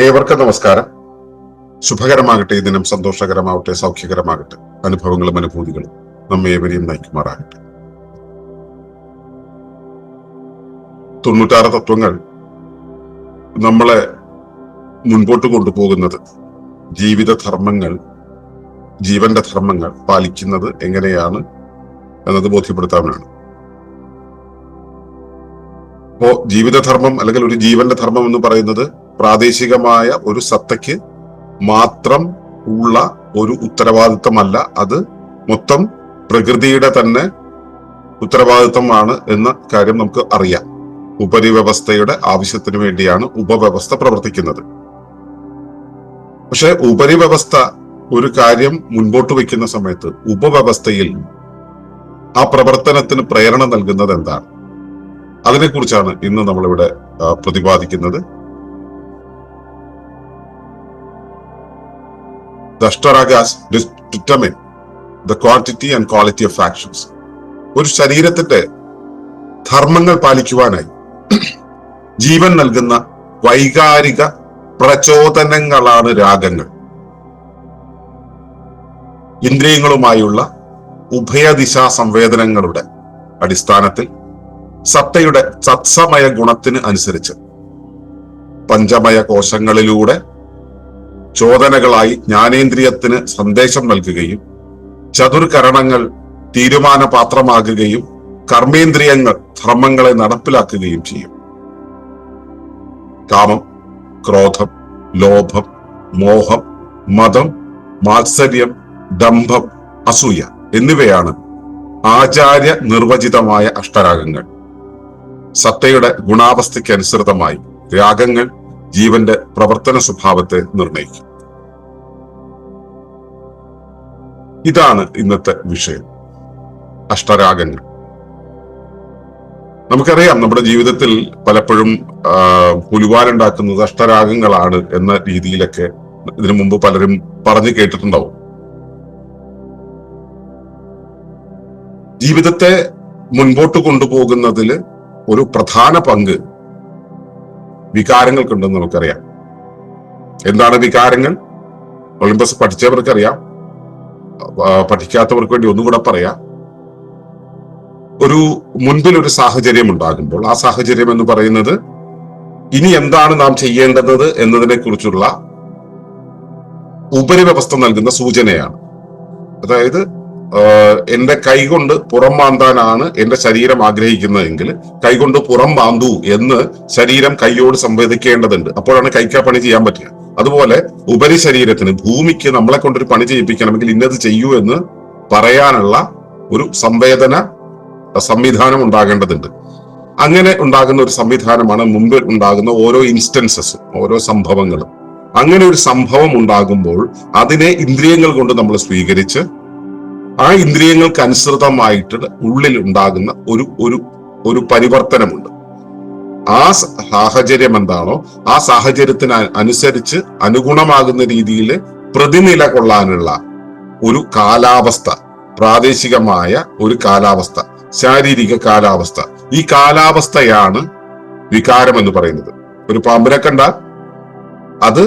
ഏവർക്കും നമസ്കാരം. ശുഭകരമാകട്ടെ ഈ ദിനം സന്തോഷകരമാവട്ടെ സൗഖ്യകരമാകട്ടെ അനുഭവങ്ങളും അനുഭൂതികളും നമ്മെ ഏവരെയും നയിക്കുമാറാകട്ടെ. തൊണ്ണൂറ്റാറ് തത്വങ്ങൾ നമ്മളെ മുൻപോട്ട് കൊണ്ടുപോകുന്നത് ജീവിത ധർമ്മങ്ങൾ ജീവന്റെ ധർമ്മങ്ങൾ പാലിക്കുന്നത് എങ്ങനെയാണ് എന്നത് ബോധ്യപ്പെടുത്താനാണ്. അപ്പോ ജീവിതധർമ്മം അല്ലെങ്കിൽ ഒരു ജീവന്റെ ധർമ്മം എന്ന് പറയുന്നത് പ്രാദേശികമായ ഒരു സത്തയ്ക്ക് മാത്രം ഉള്ള ഒരു ഉത്തരവാദിത്തമല്ല അത് മൊത്തം പ്രകൃതിയുടെ തന്നെ ഉത്തരവാദിത്തമാണ് എന്ന കാര്യം നമുക്ക് അറിയാം. ഉപരിവ്യവസ്ഥയുടെ ആവശ്യത്തിന് വേണ്ടിയാണ് ഉപവ്യവസ്ഥ പ്രവർത്തിക്കുന്നത്. പക്ഷെ ഉപരിവ്യവസ്ഥ ഒരു കാര്യം മുൻപോട്ട് വയ്ക്കുന്ന സമയത്ത് ഉപവ്യവസ്ഥയിൽ ആ പ്രവർത്തനത്തിന് പ്രേരണ നൽകുന്നത് എന്താണ്? അതിനെക്കുറിച്ചാണ് ഇന്ന് നമ്മളിവിടെ പ്രതിപാദിക്കുന്നത്. Ashtaragas determine the quantity and quality of actions. ഒരു ശരീരത്തിന്റെ ധർമ്മങ്ങൾ പാലിക്കുവാനായി ജീവൻ നൽകുന്ന വൈകാരിക പ്രചോദനങ്ങളാണ് രാഗങ്ങൾ ഇന്ദ്രിയങ്ങളുമായുള്ള ഉഭയദിശാ സംവേദനങ്ങളുടെ അടിസ്ഥാനത്തിൽ സത്തയുടെ സത്സമയ ഗുണത്തിന് അനുസരിച്ച് പഞ്ചമയ കോശങ്ങളിലൂടെ ചോദനകളായി ജ്ഞാനേന്ദ്രിയത്തിന് സന്ദേശം നൽകുകയും ചതുർകരണങ്ങൾ തീരുമാനപാത്രമാകുകയും കർമ്മേന്ദ്രിയങ്ങൾ ധർമ്മങ്ങളെ നടപ്പിലാക്കുകയും ചെയ്യും. കാമം ക്രോധം ലോഭം മോഹം മതം മാത്സര്യം ദംഭം അസൂയ എന്നിവയാണ് ആചാര്യ നിർവചിതമായ അഷ്ടരാഗങ്ങൾ. സത്തയുടെ ഗുണാവസ്ഥയ്ക്കനുസൃതമായി രാഗങ്ങൾ ജീവന്റെ പ്രവർത്തന സ്വഭാവത്തെ നിർണയിക്കും. ഇതാണ് ഇന്നത്തെ വിഷയം. അഷ്ടരാഗങ്ങൾ. നമുക്കറിയാം നമ്മുടെ ജീവിതത്തിൽ പലപ്പോഴും പുലിവാലുണ്ടാക്കുന്നത് അഷ്ടരാഗങ്ങളാണ് എന്ന രീതിയിലൊക്കെ ഇതിനു മുമ്പ് പലരും പറഞ്ഞു കേട്ടിട്ടുണ്ടാവും. ജീവിതത്തെ മുൻപോട്ട് കൊണ്ടുപോകുന്നതിൽ ഒരു പ്രധാന പങ്ക് വികാരങ്ങൾക്കുണ്ടെന്ന് നമുക്കറിയാം. എന്താണ് വികാരങ്ങൾ? ഒളിമ്പസ് പഠിച്ചവർക്കറിയാം. പഠിക്കാത്തവർക്ക് വേണ്ടി ഒന്നും കൂടെ പറയാം. ഒരു മുൻപിൽ ഒരു സാഹചര്യം ഉണ്ടാകുമ്പോൾ ആ സാഹചര്യം എന്ന് പറയുന്നത് ഇനി എന്താണ് നാം ചെയ്യേണ്ടത് എന്നതിനെ കുറിച്ചുള്ള ഉപരിവ്യവസ്ഥ നൽകുന്ന സൂചനയാണ്. അതായത് എന്റെ കൈകൊണ്ട് പുറം മാന്താനാണ് എന്റെ ശരീരം ആഗ്രഹിക്കുന്നതെങ്കിൽ കൈകൊണ്ട് പുറം മാന്തു എന്ന് ശരീരം കൈയോട് സംവേദിക്കേണ്ടതുണ്ട്. അപ്പോഴാണ് കൈക്ക് പണി ചെയ്യാൻ പറ്റുക. അതുപോലെ ഉപരി ശരീരത്തിന് ഭൂമിക്ക് നമ്മളെ കൊണ്ടൊരു പണി ചെയ്യിപ്പിക്കണമെങ്കിൽ ഇന്നത് ചെയ്യൂ എന്ന് പറയാനുള്ള ഒരു സംവേദന സംവിധാനം ഉണ്ടാകേണ്ടതുണ്ട്. അങ്ങനെ ഉണ്ടാകുന്ന ഒരു സംവിധാനമാണ് മുമ്പ് ഉണ്ടാകുന്ന ഓരോ ഇൻസ്റ്റൻസസ് ഓരോ സംഭവങ്ങളും. അങ്ങനെ ഒരു സംഭവം ഉണ്ടാകുമ്പോൾ അതിനെ ഇന്ദ്രിയങ്ങൾ കൊണ്ട് നമ്മൾ സ്വീകരിച്ച് ആ ഇന്ദ്രിയങ്ങൾക്ക് അനുസൃതമായിട്ട് ഉള്ളിൽ ഉണ്ടാകുന്ന ഒരു ഒരു ഒരു പരിവർത്തനമുണ്ട്. ആ സാഹചര്യം എന്താണോ ആ സാഹചര്യത്തിന് അനുസരിച്ച് അനുഗുണമാകുന്ന രീതിയിൽ പ്രതിനില കൊള്ളാനുള്ള ഒരു കാലാവസ്ഥ പ്രാദേശികമായ ഒരു കാലാവസ്ഥ ശാരീരിക കാലാവസ്ഥ. ഈ കാലാവസ്ഥയാണ് വികാരം എന്ന് പറയുന്നത്. ഒരു പാമ്പിനെ കണ്ടാൽ അത്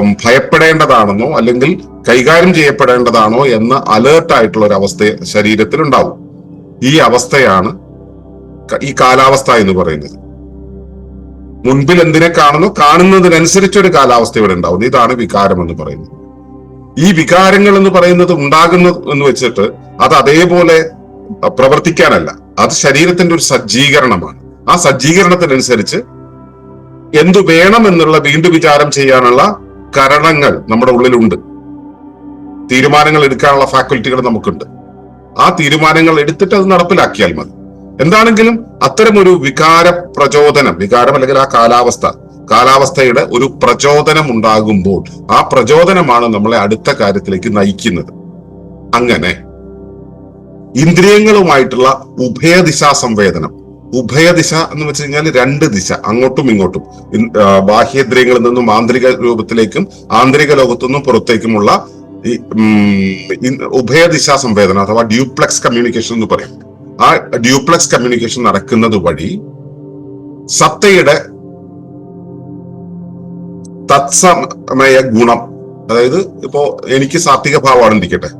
ഭയപ്പെടേണ്ടതാണെന്നോ അല്ലെങ്കിൽ കൈകാര്യം ചെയ്യപ്പെടേണ്ടതാണോ എന്ന് അലേർട്ട് ആയിട്ടുള്ള ഒരു അവസ്ഥ ശരീരത്തിൽ ഉണ്ടാവും ഈ അവസ്ഥയാണ് ഈ കാലാവസ്ഥ എന്ന് പറയുന്നത്. മുൻപിൽ എന്തിനെ കാണുന്നു? കാണുന്നതിനനുസരിച്ച് ഒരു കാലാവസ്ഥ ഇവിടെ ഉണ്ടാവും. ഇതാണ് വികാരം എന്ന് പറയുന്നത്. ഈ വികാരങ്ങൾ എന്ന് പറയുന്നത് ഉണ്ടാകുന്നു എന്ന് വെച്ചിട്ട് അത് അതേപോലെ പ്രവർത്തിക്കാനല്ല. അത് ശരീരത്തിന്റെ ഒരു സജ്ജീകരണമാണ്. ആ സജ്ജീകരണത്തിനനുസരിച്ച് എന്തു വേണം എന്നുള്ള വീണ്ടും വിചാരം ചെയ്യാനുള്ള കരണങ്ങൾ നമ്മുടെ ഉള്ളിലുണ്ട്. തീരുമാനങ്ങൾ എടുക്കാനുള്ള ഫാക്കൽറ്റികൾ നമുക്കുണ്ട്. ആ തീരുമാനങ്ങൾ എടുത്തിട്ട് അത് നടപ്പിലാക്കിയാൽ മതി. എന്താണെങ്കിലും അത്തരം ഒരു വികാര പ്രചോദനം വികാരം അല്ലെങ്കിൽ ആ കാലാവസ്ഥ കാലാവസ്ഥയുടെ ഒരു പ്രചോദനം ഉണ്ടാകുമ്പോൾ ആ പ്രചോദനമാണ് നമ്മളെ അടുത്ത കാര്യത്തിലേക്ക് നയിക്കുന്നത്. അങ്ങനെ ഇന്ദ്രിയങ്ങളുമായിട്ടുള്ള ഉഭയദിശാ സംവേദനം ഉഭയദിശ എന്ന് വെച്ച് കഴിഞ്ഞാൽ രണ്ട് ദിശ അങ്ങോട്ടും ഇങ്ങോട്ടും. ബാഹ്യേന്ദ്രിയങ്ങളിൽ നിന്നും ആന്തരിക രൂപത്തിലേക്കും ആന്തരിക ലോകത്തു നിന്നും പുറത്തേക്കുമുള്ള ഈ ഉഭയദിശാ സംവേദനം അഥവാ ഡ്യൂപ്ലക്സ് കമ്മ്യൂണിക്കേഷൻ എന്ന് പറയും. ആ ഡ്യൂപ്ലക്സ് കമ്മ്യൂണിക്കേഷൻ നടക്കുന്നത് വഴി സത്തയുടെ തത്സമയ ഗുണം അതായത് ഇപ്പോ എനിക്ക് സാത്വിക ഭാവമാണ് ഇരിക്കട്ടെ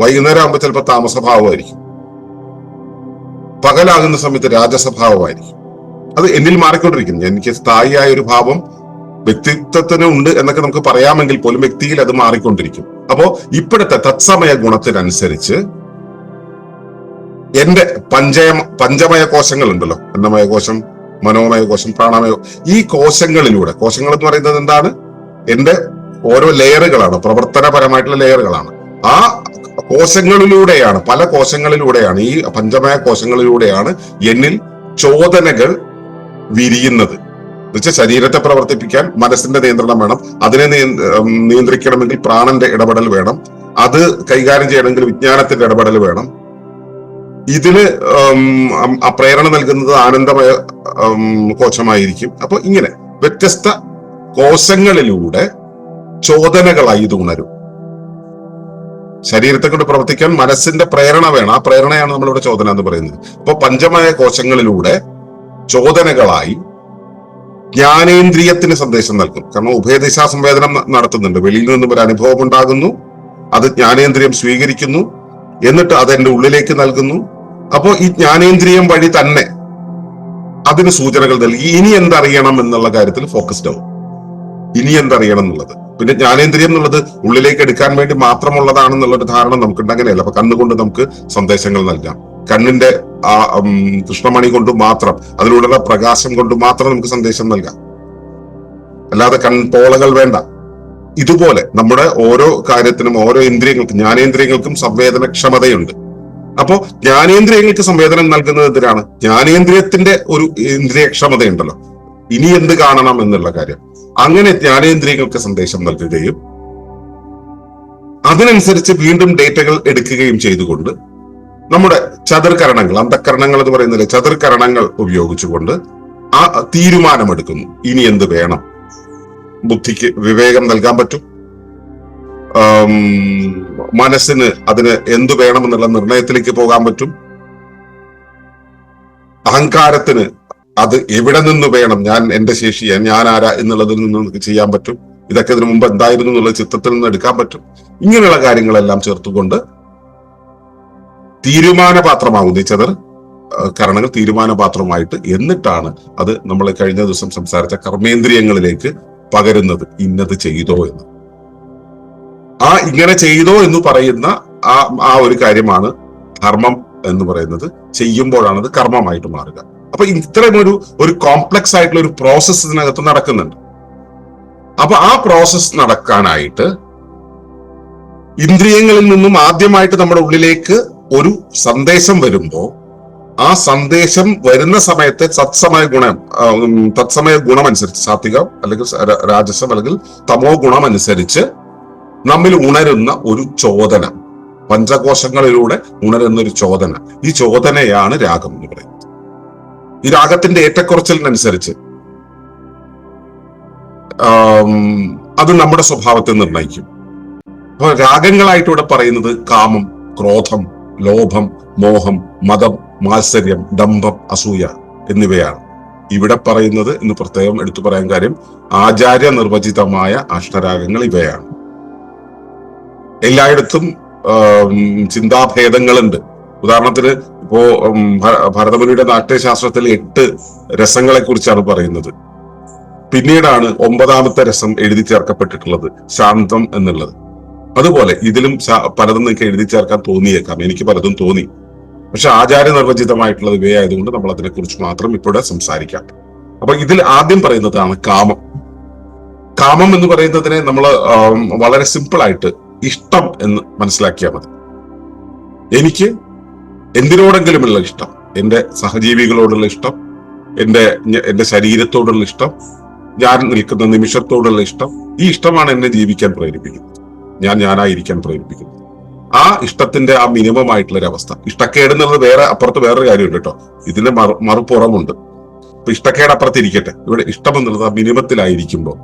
വൈകുന്നേരം ആകുമ്പോൾ ചിലപ്പോൾ താമസഭാവമായിരിക്കും. പകലാകുന്ന സമയത്ത് രാജസ്വഭാവമായിരിക്കും അത് എന്നിൽ മാറിക്കൊണ്ടിരിക്കുന്നു. എനിക്ക് സ്ഥായിയായ ഒരു ഭാവം വ്യക്തിത്വത്തിന് ഉണ്ട് എന്നൊക്കെ നമുക്ക് പറയാമെങ്കിൽ പോലും വ്യക്തിയിൽ അത് മാറിക്കൊണ്ടിരിക്കും. അപ്പോ ഇപ്പോഴത്തെ തത്സമയ ഗുണത്തിനനുസരിച്ച് എന്റെ പഞ്ചയ പഞ്ചമയ കോശങ്ങൾ ഉണ്ടല്ലോ അന്നമയ കോശം മനോമയ കോശം പ്രാണമയ ഈ കോശങ്ങളിലൂടെ കോശങ്ങൾ എന്ന് പറയുന്നത് എന്താണ്? എന്റെ ഓരോ ലെയറുകളാണ് പ്രവർത്തനപരമായിട്ടുള്ള ലെയറുകളാണ് ആ കോശങ്ങളിലൂടെയാണ് പല കോശങ്ങളിലൂടെയാണ് ഈ പഞ്ചമയ കോശങ്ങളിലൂടെയാണ് എന്നിൽ ചോദനകൾ വിരിയുന്നത്. എന്നുവെച്ചാൽ ശരീരത്തെ പ്രവർത്തിപ്പിക്കാൻ മനസ്സിന്റെ നിയന്ത്രണം വേണം അതിനെ നിയന്ത്രിക്കണമെങ്കിൽ പ്രാണന്റെ ഇടപെടൽ വേണം അത് കൈകാര്യം ചെയ്യണമെങ്കിൽ വിജ്ഞാനത്തിന്റെ ഇടപെടൽ വേണം. ഇതിന് പ്രേരണ നൽകുന്നത് ആനന്ദമയ കോശമായിരിക്കും. അപ്പൊ ഇങ്ങനെ വ്യത്യസ്ത കോശങ്ങളിലൂടെ ചോദനകളായി ഇത് ഉണരും. ശരീരത്തെ കൊണ്ട് പ്രവർത്തിക്കാൻ മനസ്സിന്റെ പ്രേരണ വേണം. ആ പ്രേരണയാണ് നമ്മളിവിടെ ചോദന എന്ന് പറയുന്നത്. ഇപ്പൊ പഞ്ചമയ കോശങ്ങളിലൂടെ ചോദനകളായി ജ്ഞാനേന്ദ്രിയത്തിന് സന്ദേശം നൽകും. കാരണം ഉഭയദിശാ സംവേദനം നടത്തുന്നുണ്ട്. വെളിയിൽ നിന്നും ഒരു അനുഭവം ഉണ്ടാകുന്നു. അത് ജ്ഞാനേന്ദ്രിയം സ്വീകരിക്കുന്നു. എന്നിട്ട് അത് എന്റെ ഉള്ളിലേക്ക് നൽകുന്നു. അപ്പോൾ ഈ ജ്ഞാനേന്ദ്രിയം വഴി തന്നെ അതിന് സൂചനകൾ നൽകി. ഇനി എന്തറിയണം എന്നുള്ള കാര്യത്തിൽ ഫോക്കസ്ഡ് ആവും. ഇനി എന്തറിയണം എന്നുള്ളത്. പിന്നെ ജ്ഞാനേന്ദ്രിയം എന്നുള്ളത് ഉള്ളിലേക്ക് എടുക്കാൻ വേണ്ടി മാത്രമുള്ളതാണെന്നുള്ള ഒരു ധാരണ നമുക്കുണ്ട് അങ്ങനെയല്ല അപ്പൊ കണ്ണുകൊണ്ട് നമുക്ക് സന്ദേശങ്ങൾ നൽകാം. കണ്ണിന്റെ ആ കൃഷ്ണമണി കൊണ്ട് മാത്രം അതിലൂടെയുള്ള പ്രകാശം കൊണ്ട് മാത്രം നമുക്ക് സന്ദേശം നൽകാം. അല്ലാതെ കൺ കൺപോളകൾ വേണ്ട. ഇതുപോലെ നമ്മുടെ ഓരോ കാര്യത്തിനും ഓരോ ഇന്ദ്രിയങ്ങൾക്കും ജ്ഞാനേന്ദ്രിയങ്ങൾക്കും സംവേദനക്ഷമതയുണ്ട്. അപ്പോ ജ്ഞാനേന്ദ്രിയങ്ങൾക്ക് സംവേദനം നൽകുന്നത് എന്തിനാണ്? ജ്ഞാനേന്ദ്രിയത്തിന്റെ ഒരു ഇന്ദ്രിയക്ഷമതയുണ്ടല്ലോ. ഇനി എന്ത് കാണണം എന്നുള്ള കാര്യം. അങ്ങനെ ജ്ഞാനേന്ദ്രിയങ്ങൾക്ക് സന്ദേശം നൽകുകയും അതിനനുസരിച്ച് വീണ്ടും ഡേറ്റകൾ എടുക്കുകയും ചെയ്തുകൊണ്ട് നമ്മുടെ ചതുർകരണങ്ങൾ അന്ധകരണങ്ങൾ എന്ന് പറയുന്നില്ല ചതുർകരണങ്ങൾ ഉപയോഗിച്ചുകൊണ്ട് ആ തീരുമാനമെടുക്കുന്നു. ഇനി എന്ത് വേണം? ബുദ്ധിക്ക് വിവേകം നൽകാൻ പറ്റും? മനസ്സിന് അതിന് എന്തു വേണമെന്നുള്ള നിർണയത്തിലേക്ക് പോകാൻ പറ്റും? അഹങ്കാരത്തിന് അത് എവിടെ നിന്ന് വേണം? ഞാൻ എന്റെ ശേഷി ഞാൻ ആരാ എന്നുള്ളതിൽ നിന്ന് ചെയ്യാൻ പറ്റും. ഇതൊക്കെ ഇതിനു മുമ്പ് എന്തായിരുന്നു എന്നുള്ള ചിത്രത്തിൽ നിന്ന് എടുക്കാൻ പറ്റും. ഇങ്ങനെയുള്ള കാര്യങ്ങളെല്ലാം ചേർത്തുകൊണ്ട് തീരുമാനപാത്രമാകുന്നു ഈ ചതർ കാരണങ്ങൾ തീരുമാനപാത്രമായിട്ട് എന്നിട്ടാണ് അത് നമ്മൾ കഴിഞ്ഞ ദിവസം സംസാരിച്ച കർമ്മേന്ദ്രിയങ്ങളിലേക്ക് പകരുന്നത്. ഇന്നത് ചെയ്തോ എന്ന്. ആ ഇങ്ങനെ ചെയ്തോ എന്ന് പറയുന്ന ആ ആ ഒരു കാര്യമാണ് ധർമ്മം എന്ന് പറയുന്നത്. ചെയ്യുമ്പോഴാണ് അത് കർമ്മമായിട്ട് മാറുക. അപ്പൊ ഇത്തരം ഒരു ഒരു കോംപ്ലക്സ് ആയിട്ടുള്ള ഒരു പ്രോസസ്സ് ഇതിനകത്ത് നടക്കുന്നുണ്ട്. അപ്പൊ ആ പ്രോസസ്സ് നടക്കാനായിട്ട് ഇന്ദ്രിയങ്ങളിൽ നിന്നും ആദ്യമായിട്ട് നമ്മുടെ ഉള്ളിലേക്ക് ഒരു സന്ദേശം വരുമ്പോ ആ സന്ദേശം വരുന്ന സമയത്തെ സത്സമയ ഗുണം തത്സമയ ഗുണം അനുസരിച്ച് സാത്വികം അല്ലെങ്കിൽ രാജസം അല്ലെങ്കിൽ തമോ ഗുണം അനുസരിച്ച് നമ്മിൽ ഉണരുന്ന ഒരു ചോദന. പഞ്ചകോശങ്ങളിലൂടെ ഉണരുന്ന ഒരു ചോദന. ഈ ചോദനയാണ് രാഗം എന്ന് പറയുന്നത്. ഈ രാഗത്തിന്റെ ഏറ്റക്കുറച്ചിലിനനുസരിച്ച്. അത് നമ്മുടെ സ്വഭാവത്തെ നിർണയിക്കും അപ്പൊ രാഗങ്ങളായിട്ട് ഇവിടെ പറയുന്നത് കാമം ക്രോധം ലോഭം മോഹം മതം മാത്സര്യം ഡംഭം അസൂയ എന്നിവയാണ്. ഇവിടെ പറയുന്നത് എന്ന് പ്രത്യേകം എടുത്തു പറയാൻ കാര്യം ആചാര്യ നിർവചിതമായ അഷ്ടരാഗങ്ങൾ ഇവയാണ്. എല്ലായിടത്തും ചിന്താഭേദങ്ങളുണ്ട്. ഉദാഹരണത്തിന് ഇപ്പോ ഭരതമുനിയുടെ നാട്യശാസ്ത്രത്തിൽ എട്ട് രസങ്ങളെ കുറിച്ചാണ് പറയുന്നത്. പിന്നീടാണ് ഒമ്പതാമത്തെ രസം എഴുതി ചേർക്കപ്പെട്ടിട്ടുള്ളത് ശാന്തം എന്നുള്ളത്. അതുപോലെ ഇതിലും പലതും നിങ്ങൾക്ക് എഴുതി ചേർക്കാൻ തോന്നിയേക്കാം. എനിക്ക് പലതും തോന്നി. പക്ഷെ ആചാര്യ നിർവചിതമായിട്ടുള്ളത് ഇവയായതുകൊണ്ട് നമ്മൾ അതിനെക്കുറിച്ച് മാത്രം ഇപ്പോഴെ സംസാരിക്കാം. അപ്പൊ ഇതിൽ ആദ്യം പറയുന്നതാണ് കാമം. കാമം എന്ന് പറയുന്നതിനെ നമ്മൾ വളരെ സിമ്പിൾ ആയിട്ട് ഇഷ്ടം എന്ന് മനസ്സിലാക്കിയാൽ മതി. എനിക്ക് എന്തിനോടെങ്കിലുമുള്ള ഇഷ്ടം. എന്റെ സഹജീവികളോടുള്ള ഇഷ്ടം എന്റെ എന്റെ ശരീരത്തോടുള്ള ഇഷ്ടം ഞാൻ നിൽക്കുന്ന നിമിഷത്തോടുള്ള ഇഷ്ടം ഈ ഇഷ്ടമാണ് എന്നെ ജീവിക്കാൻ പ്രേരിപ്പിക്കുന്നത്. ഞാൻ ഞാനായിരിക്കാൻ പ്രേരിപ്പിക്കുന്നത്. ആ ഇഷ്ടത്തിന്റെ ആ മിനിമം ആയിട്ടുള്ള ഒരു അവസ്ഥ ഇഷ്ടക്കേട് എന്നുള്ളത് വേറെ അപ്പുറത്ത് വേറൊരു കാര്യമുണ്ട് കേട്ടോ. ഇതിന്റെ മറു മറുപുറമുണ്ട്. ഇപ്പൊ ഇഷ്ടക്കേട് അപ്പുറത്ത് ഇരിക്കട്ടെ. ഇവിടെ ഇഷ്ടം എന്നുള്ളത് ആ മിനിമത്തിലായിരിക്കുമ്പോൾ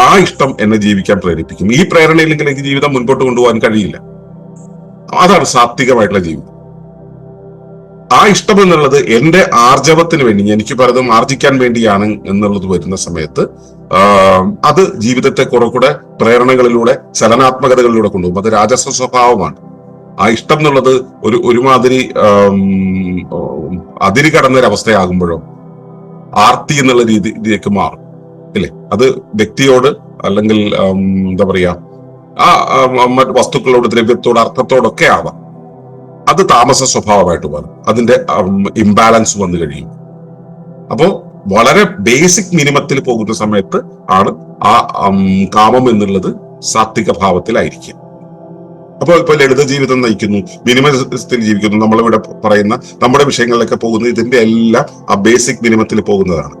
ആ ഇഷ്ടം എന്നെ ജീവിക്കാൻ പ്രേരിപ്പിക്കും. ഈ പ്രേരണയില്ലെങ്കിൽ എനിക്ക് ജീവിതം മുൻപോട്ട് കൊണ്ടുപോകാൻ കഴിയില്ല. അതാണ് സാത്വികമായിട്ടുള്ള ജീവിതം. ആ ഇഷ്ടം എന്നുള്ളത് എന്റെ ആർജവത്തിന് വേണ്ടി എനിക്ക് പലതും ആർജിക്കാൻ വേണ്ടിയാണ് എന്നുള്ളത് വരുന്ന സമയത്ത് അത് ജീവിതത്തെ കുറെ കൂടെ പ്രേരണകളിലൂടെ ചലനാത്മകതകളിലൂടെ കൊണ്ടുപോകും. അത് രാജസ്വ സ്വഭാവമാണ്. ആ ഇഷ്ടം എന്നുള്ളത് ഒരു ഒരുമാതിരി അതിരി കടന്നൊരവസ്ഥയാകുമ്പോഴോ ആർത്തി എന്നുള്ള രീതിയിലേക്ക് മാറും. ഇല്ലേ അത് വ്യക്തിയോട് അല്ലെങ്കിൽ എന്താ പറയാ ആ വസ്തുക്കളോട് ദ്രവ്യത്തോട് അർത്ഥത്തോടൊക്കെ ആവാം. അത് താമസ സ്വഭാവമായിട്ട് മാറും. അതിന്റെ ഇംബാലൻസ് വന്നു കഴിയും. അപ്പോ വളരെ ബേസിക് മിനിമത്തിൽ പോകുന്ന സമയത്ത് ആണ് ആ കാമം എന്നുള്ളത് സാത്വിക ഭാവത്തിലായിരിക്കും അപ്പോൾ ഇപ്പൊ ലളിത ജീവിതം നയിക്കുന്നു മിനിമത്തിൽ ജീവിക്കുന്നു നമ്മളിവിടെ പറയുന്ന നമ്മുടെ വിഷയങ്ങളിലൊക്കെ പോകുന്നത് ഇതിന്റെ എല്ലാം ആ ബേസിക് മിനിമത്തിൽ പോകുന്നതാണ്.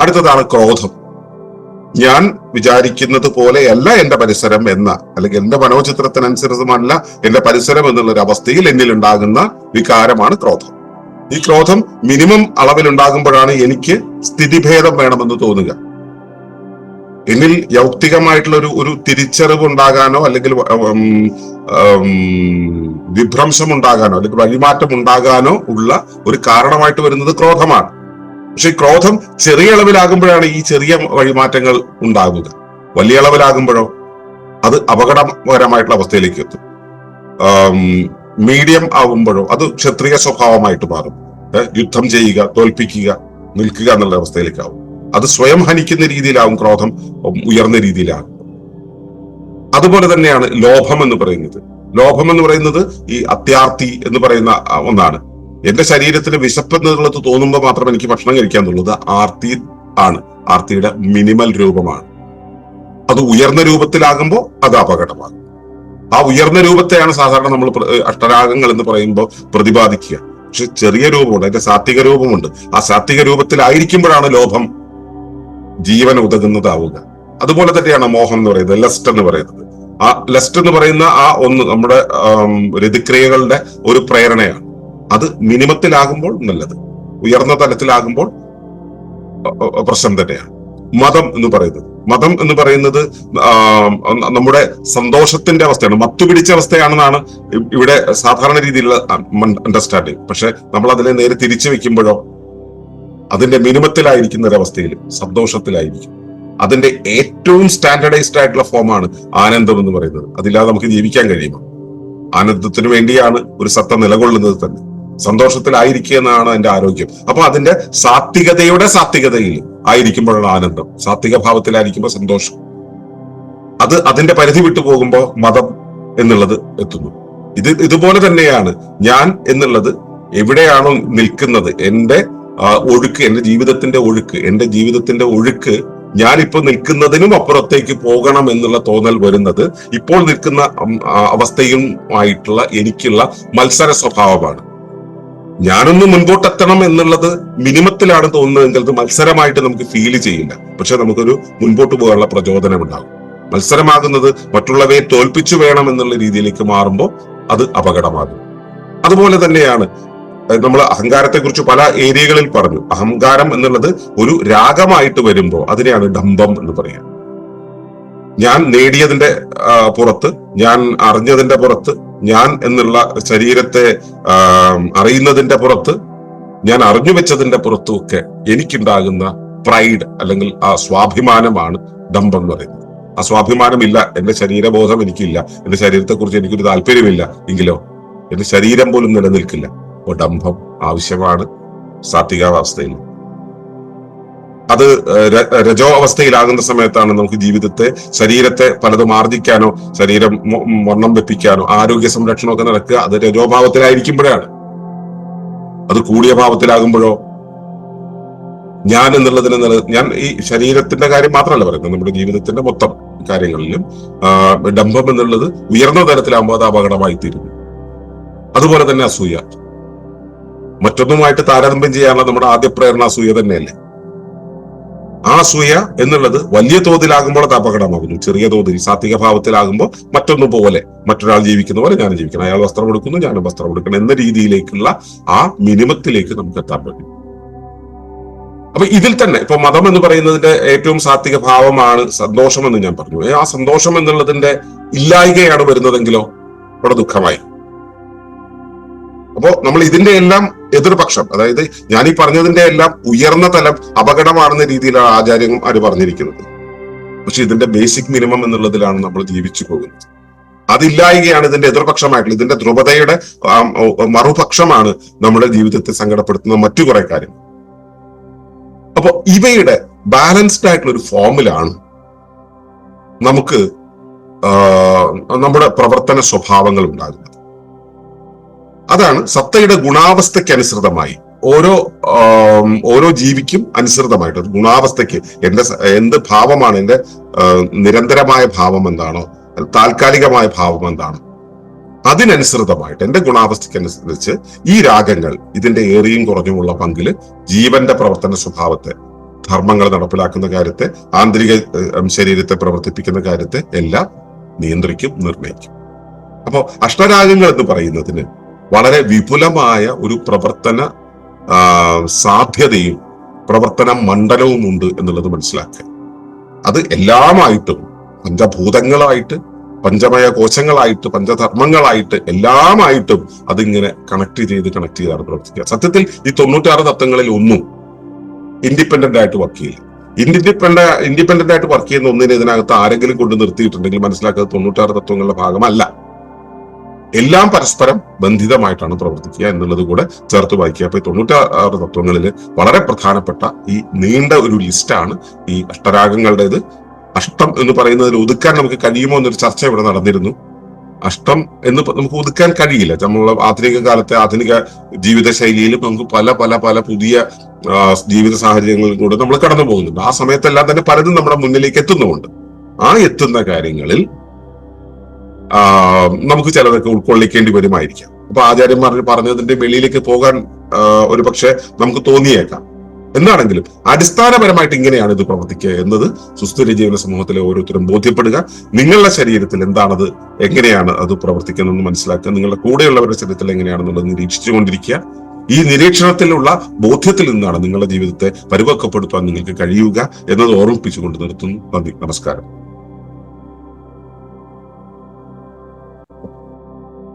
അടുത്തതാണ് ക്രോധം. ഞാൻ വിചാരിക്കുന്നത് പോലെയല്ല എന്റെ പരിസരം എന്ന അല്ലെങ്കിൽ എന്റെ മനോചിത്രത്തിനനുസരിതമല്ല എന്റെ പരിസരം എന്നുള്ള ഒരു അവസ്ഥയിൽ എന്നിൽ ഉണ്ടാകുന്ന വികാരമാണ് ക്രോധം. ഈ ക്രോധം മിനിമം അളവിൽ ഉണ്ടാകുമ്പോഴാണ് എനിക്ക് സ്ഥിതിഭേദം വേണമെന്ന് തോന്നുക. എന്നിൽ യൗക്തികമായിട്ടുള്ള ഒരു ഒരു തിരിച്ചറിവ് ഉണ്ടാകാനോ അല്ലെങ്കിൽ വിഭ്രംശം ഉണ്ടാകാനോ അല്ലെങ്കിൽ വഴിമാറ്റം ഉണ്ടാകാനോ ഉള്ള ഒരു കാരണമായിട്ട് വരുന്നത് ക്രോധമാണ്. പക്ഷെ ക്രോധം ചെറിയ അളവിലാകുമ്പോഴാണ് ഈ ചെറിയ വഴിമാറ്റങ്ങൾ ഉണ്ടാകുക വലിയ അളവിലാകുമ്പോഴോ അത് അപകടകരമായിട്ടുള്ള അവസ്ഥയിലേക്ക് എത്തും. മീഡിയം ആകുമ്പോഴോ അത് ക്ഷത്രിയ സ്വഭാവമായിട്ട് മാറും. യുദ്ധം ചെയ്യുക തോൽപ്പിക്കുക നിൽക്കുക എന്നുള്ള അവസ്ഥയിലേക്കാവും. അത് സ്വയം ഹനിക്കുന്ന രീതിയിലാവും ക്രോധം ഉയർന്ന രീതിയിലാകും. അതുപോലെ തന്നെയാണ് ലോഭം എന്ന് പറയുന്നത്. ലോഭം എന്ന് പറയുന്നത് ഈ അത്യാർത്തി എന്ന് പറയുന്ന ഒന്നാണ്. എന്റെ ശരീരത്തിന് വിശപ്പ് എന്നുള്ളത് തോന്നുമ്പോൾ മാത്രം എനിക്ക് ഭക്ഷണം കഴിക്കാൻ തുള്ളത് ആർത്തി ആണ്. ആർത്തിയുടെ മിനിമൽ രൂപമാണ്. അത് ഉയർന്ന രൂപത്തിലാകുമ്പോൾ അത് അപകടമാണ്. ആ ഉയർന്ന രൂപത്തെയാണ് സാധാരണ നമ്മൾ അഷ്ടരാഗങ്ങൾ എന്ന് പറയുമ്പോൾ പ്രതിപാദിക്കുക. പക്ഷെ ചെറിയ രൂപമുണ്ട് അതിന്റെ സാത്വിക രൂപമുണ്ട്. ആ സാത്വിക രൂപത്തിലായിരിക്കുമ്പോഴാണ് ലോഭം ജീവൻ ഉതകുന്നതാവുക. അതുപോലെ തന്നെയാണ് മോഹം എന്ന് പറയുന്നത് ലസ്റ്റ് എന്ന് പറയുന്നത്. ആ ലസ്റ്റ് എന്ന് പറയുന്ന ആ ഒന്ന് നമ്മുടെ രതിക്രിയകളുടെ ഒരു പ്രേരണയാണ്. അത് മിനിമത്തിലാകുമ്പോൾ നല്ലത്. ഉയർന്ന തലത്തിലാകുമ്പോൾ പ്രശ്നം തന്നെയാണ്. മതം എന്ന് പറയുന്നത്. മതം എന്ന് പറയുന്നത് നമ്മുടെ സന്തോഷത്തിന്റെ അവസ്ഥയാണ്. മത്തു പിടിച്ച അവസ്ഥയാണെന്നാണ് ഇവിടെ സാധാരണ രീതിയിലുള്ള അണ്ടർസ്റ്റാൻഡിങ് പക്ഷെ നമ്മൾ അതിനെ നേരെ തിരിച്ചു വെക്കുമ്പോഴോ അതിന്റെ മിനിമത്തിലായിരിക്കുന്ന ഒരവസ്ഥയിൽ സന്തോഷത്തിലായിരിക്കും. അതിന്റെ ഏറ്റവും സ്റ്റാൻഡേർഡൈസ്ഡ് ആയിട്ടുള്ള ഫോമാണ് ആനന്ദം എന്ന് പറയുന്നത്. അതില്ലാതെ നമുക്ക് ജീവിക്കാൻ കഴിയുമോ? ആനന്ദത്തിന് വേണ്ടിയാണ് ഒരു സത്ത നിലകൊള്ളുന്നത് തന്നെ. സന്തോഷത്തിലായിരിക്കുക എന്നാണ് എന്റെ ആരോഗ്യം. അപ്പൊ അതിന്റെ സാത്വികതയുടെ സാത്വികതയിൽ ആയിരിക്കുമ്പോഴുള്ള ആനന്ദം. സാത്വിക ഭാവത്തിലായിരിക്കുമ്പോൾ സന്തോഷം. അത് അതിന്റെ പരിധി വിട്ടു പോകുമ്പോൾ മതം എന്നുള്ളത് എത്തുന്നു. ഇത് ഇതുപോലെ തന്നെയാണ് ഞാൻ എന്നുള്ളത് എവിടെയാണോ നിൽക്കുന്നത്. എന്റെ ഒഴുക്ക് എന്റെ ജീവിതത്തിന്റെ ഒഴുക്ക് എന്റെ ജീവിതത്തിന്റെ ഒഴുക്ക് ഞാൻ ഞാനിപ്പോ നിൽക്കുന്നതിനും അപ്പുറത്തേക്ക് പോകണം എന്നുള്ള തോന്നൽ വരുന്നത് ഇപ്പോൾ നിൽക്കുന്ന അവസ്ഥയും ആയിട്ടുള്ള എനിക്കുള്ള മത്സര സ്വഭാവമാണ്. ഞാനൊന്ന് മുൻപോട്ടെത്തണം എന്നുള്ളത് മിനിമത്തിലാണ് തോന്നുന്നതെങ്കിൽ അത് മത്സരമായിട്ട് നമുക്ക് ഫീൽ ചെയ്യില്ല. പക്ഷെ നമുക്കൊരു മുൻപോട്ട് പോകാനുള്ള പ്രചോദനം ഉണ്ടാകും മത്സരമാകുന്നത് മറ്റുള്ളവയെ തോൽപ്പിച്ചു വേണം എന്നുള്ള രീതിയിലേക്ക് മാറുമ്പോൾ അത് അപകടമാകും. അതുപോലെ തന്നെയാണ് നമ്മൾ അഹങ്കാരത്തെക്കുറിച്ച് പല ഏരിയകളിൽ പറഞ്ഞു. അഹങ്കാരം എന്നുള്ളത് ഒരു രാഗമായിട്ട് വരുമ്പോൾ അതിനെയാണ് ഡംബം എന്ന് പറയുക ഞാൻ നേടിയതിന്റെ പുറത്ത് ഞാൻ അറിഞ്ഞതിന്റെ പുറത്ത് ഞാൻ എന്നുള്ള ശരീരത്തെ അറിയുന്നതിന്റെ പുറത്ത് ഞാൻ അറിഞ്ഞു വെച്ചതിന്റെ പുറത്തും ഒക്കെ എനിക്കുണ്ടാകുന്ന പ്രൈഡ് അല്ലെങ്കിൽ ആ സ്വാഭിമാനമാണ് ഡംബം എന്ന് പറയുന്നത്. ആ സ്വാഭിമാനമില്ല. എന്റെ ശരീരബോധം എനിക്കില്ല. എന്റെ ശരീരത്തെ കുറിച്ച് എനിക്കൊരു താല്പര്യമില്ല എങ്കിലോ എന്റെ ശരീരം പോലും നിലനിൽക്കില്ല. അപ്പോൾ ഡംഭം ആവശ്യമാണ് സാത്വികാവസ്ഥയിൽ. അത് രജോ അവസ്ഥയിലാകുന്ന സമയത്താണ് നമുക്ക് ജീവിതത്തെ ശരീരത്തെ പലതും ആർജിക്കാനോ ശരീരം വണ്ണം വെപ്പിക്കാനോ ആരോഗ്യ സംരക്ഷണം ഒക്കെ നടക്കുക അത് രജോഭാവത്തിലായിരിക്കുമ്പോഴാണ്. അത് കൂടിയ ഭാവത്തിലാകുമ്പോഴോ? ഞാൻ എന്നുള്ളതിന് ഞാൻ ഈ ശരീരത്തിന്റെ കാര്യം മാത്രമല്ല പറയുന്നത് നമ്മുടെ ജീവിതത്തിന്റെ മൊത്തം കാര്യങ്ങളിലും ഡംഭം എന്നുള്ളത് ഉയർന്ന തരത്തിലാകുമ്പോൾ അത് അപകടമായി തീരുന്നു അതുപോലെ തന്നെ അസൂയ. മറ്റൊന്നുമായിട്ട് താരതമ്യം ചെയ്യാനുള്ള നമ്മുടെ ആദ്യ പ്രേരണ അസൂയ തന്നെയല്ലേ? ആ അസൂയ എന്നുള്ളത് വലിയ തോതിലാകുമ്പോൾ അത് അപകടമാകുന്നു. ചെറിയ തോതിൽ സാത്വിക ഭാവത്തിലാകുമ്പോൾ മറ്റൊന്നു പോലെ മറ്റൊരാൾ ജീവിക്കുന്ന പോലെ ഞാൻ ജീവിക്കണം. അയാൾ വസ്ത്രം കൊടുക്കുന്നു ഞാനും വസ്ത്രം കൊടുക്കണം എന്ന രീതിയിലേക്കുള്ള ആ മിനിമത്തിലേക്ക് നമുക്ക് എത്താൻ പറ്റും. അപ്പൊ ഇതിൽ തന്നെ ഇപ്പൊ മതം എന്ന് പറയുന്നതിന്റെ ഏറ്റവും സാത്വിക ഭാവമാണ് സന്തോഷം എന്ന് ഞാൻ പറഞ്ഞു. ആ സന്തോഷം എന്നുള്ളതിന്റെ ഇല്ലായികയാണ് വരുന്നതെങ്കിലോ? ഇവിടെ ദുഃഖമായി. അപ്പോ നമ്മൾ ഇതിന്റെ എല്ലാം എതിർപക്ഷം അതായത് ഞാൻ ഈ പറഞ്ഞതിന്റെ എല്ലാം ഉയർന്ന തലം അപകടമാണെന്ന രീതിയിലാണ് ആചാര്യന്മാർ പറഞ്ഞിരിക്കുന്നത്. പക്ഷെ ഇതിന്റെ ബേസിക് മിനിമം എന്നുള്ളതിലാണ് നമ്മൾ ജീവിച്ചു പോകുന്നത്. അതില്ലായികയാണ് ഇതിന്റെ എതിർപക്ഷമായിട്ടുള്ള ഇതിന്റെ ധ്രുവതയുടെ മറുപക്ഷമാണ് നമ്മുടെ ജീവിതത്തെ സങ്കടപ്പെടുത്തുന്ന മറ്റു കുറെ കാര്യങ്ങൾ. അപ്പോൾ ഇവയുടെ ബാലൻസ്ഡ് ആയിട്ടുള്ള ഒരു ഫോമിലാണ് നമുക്ക് നമ്മുടെ പ്രവർത്തന സ്വഭാവങ്ങൾ ഉണ്ടാകുന്നത്. അതാണ് സത്തയുടെ ഗുണാവസ്ഥയ്ക്ക് അനുസൃതമായി. ഓരോ ഓരോ ജീവിക്കും അനുസൃതമായിട്ട്. ഗുണാവസ്ഥയ്ക്ക് എന്റെ എന്ത് ഭാവമാണ് എന്റെ നിരന്തരമായ ഭാവം എന്താണോ താൽക്കാലികമായ ഭാവം എന്താണ് അതിനനുസൃതമായിട്ട് എന്റെ ഗുണാവസ്ഥയ്ക്ക് അനുസരിച്ച് ഈ രാഗങ്ങൾ ഇതിന്റെ ഏറിയും കുറഞ്ഞുമുള്ള പങ്കിൽ ജീവന്റെ പ്രവർത്തന സ്വഭാവത്തെ ധർമ്മങ്ങൾ നടപ്പിലാക്കുന്ന കാര്യത്തെ ആന്തരിക ശരീരത്തെ പ്രവർത്തിപ്പിക്കുന്ന കാര്യത്തെ എല്ലാം നിയന്ത്രിക്കും നിർണയിക്കും. അപ്പോ അഷ്ടരാഗങ്ങൾ എന്ന് പറയുന്നതിന് വളരെ വിപുലമായ ഒരു പ്രവർത്തന സാധ്യതയും പ്രവർത്തന മണ്ഡലവും ഉണ്ട് എന്നുള്ളത് മനസ്സിലാക്കുക. അത് എല്ലാമായിട്ടും പഞ്ചഭൂതങ്ങളായിട്ട് പഞ്ചമയ കോശങ്ങളായിട്ട് പഞ്ചധർമ്മങ്ങളായിട്ട് എല്ലാമായിട്ടും അതിങ്ങനെ കണക്ട് ചെയ്ത് കണക്ട് ചെയ്താണ് പ്രവർത്തിക്കുക. സത്യത്തിൽ ഈ തൊണ്ണൂറ്റാറ് തത്വങ്ങളിൽ ഒന്നും ഇൻഡിപെൻഡന്റ് ആയിട്ട് വർക്ക് ചെയ്യില്ല. ഇൻഡിപെൻഡന്റ് ഇൻഡിപെൻഡന്റ് ആയിട്ട് വർക്ക് ചെയ്യുന്ന ഒന്നിനെ ഇതിനകത്ത് ആരെങ്കിലും കൊണ്ട് നിർത്തിയിട്ടുണ്ടെങ്കിൽ മനസ്സിലാക്കുന്നത് തൊണ്ണൂറ്റാറ് തത്വങ്ങളുടെ ഭാഗമല്ല. എല്ലാം പരസ്പരം ബന്ധിതമായിട്ടാണ് പ്രവർത്തിക്കുക എന്നുള്ളത് കൂടെ ചേർത്ത് വായിക്കുക. അപ്പൊ തൊണ്ണൂറ്റാറ് തത്വങ്ങളിൽ വളരെ പ്രധാനപ്പെട്ട ഈ നീണ്ട ഒരു ലിസ്റ്റാണ് ഈ അഷ്ടരാഗങ്ങളുടേത്. അഷ്ടം എന്ന് പറയുന്നതിൽ ഒതുക്കാൻ നമുക്ക് കഴിയുമോ എന്നൊരു ചർച്ച ഇവിടെ നടന്നിരുന്നു. അഷ്ടം എന്ന് നമുക്ക് ഒതുക്കാൻ കഴിയില്ല. നമ്മൾ ആധുനിക കാലത്തെ ആധുനിക ജീവിതശൈലിയിലും നമുക്ക് പല പല പല പുതിയ ജീവിത ജീവിത സാഹചര്യങ്ങളിലൂടെ നമ്മൾ കടന്നു പോകുന്നുണ്ട് ആ സമയത്തെല്ലാം തന്നെ പലതും നമ്മുടെ മുന്നിലേക്ക് എത്തുന്നുമുണ്ട്. ആ എത്തുന്ന കാര്യങ്ങളിൽ നമുക്ക് ചിലതൊക്കെ ഉൾക്കൊള്ളിക്കേണ്ടി വരുമായിരിക്കാം. അപ്പൊ ആചാര്യന്മാർ പറഞ്ഞതിന്റെ വെളിയിലേക്ക് പോകാൻ ഒരു പക്ഷെ നമുക്ക് തോന്നിയേക്കാം. എന്താണെങ്കിലും അടിസ്ഥാനപരമായിട്ട് ഇങ്ങനെയാണ് ഇത് പ്രവർത്തിക്കുക എന്നത് സുസ്ഥിര ജീവന സമൂഹത്തിലെ ഓരോരുത്തരും ബോധ്യപ്പെടുക. നിങ്ങളുടെ ശരീരത്തിൽ എന്താണത് എങ്ങനെയാണ് അത് പ്രവർത്തിക്കുന്നതെന്ന് മനസ്സിലാക്കുക. നിങ്ങളുടെ കൂടെയുള്ളവരുടെ ശരീരത്തിൽ എങ്ങനെയാണെന്നുള്ളത് നിരീക്ഷിച്ചുകൊണ്ടിരിക്കുക. ഈ നിരീക്ഷണത്തിലുള്ള ബോധ്യത്തിൽ നിന്നാണ് നിങ്ങളുടെ ജീവിതത്തെ പരിപക്വപ്പെടുത്താൻ നിങ്ങൾക്ക് കഴിയുക എന്നത് ഓർമ്മിപ്പിച്ചുകൊണ്ട് നിർത്തുന്നു. നന്ദി. നമസ്കാരം.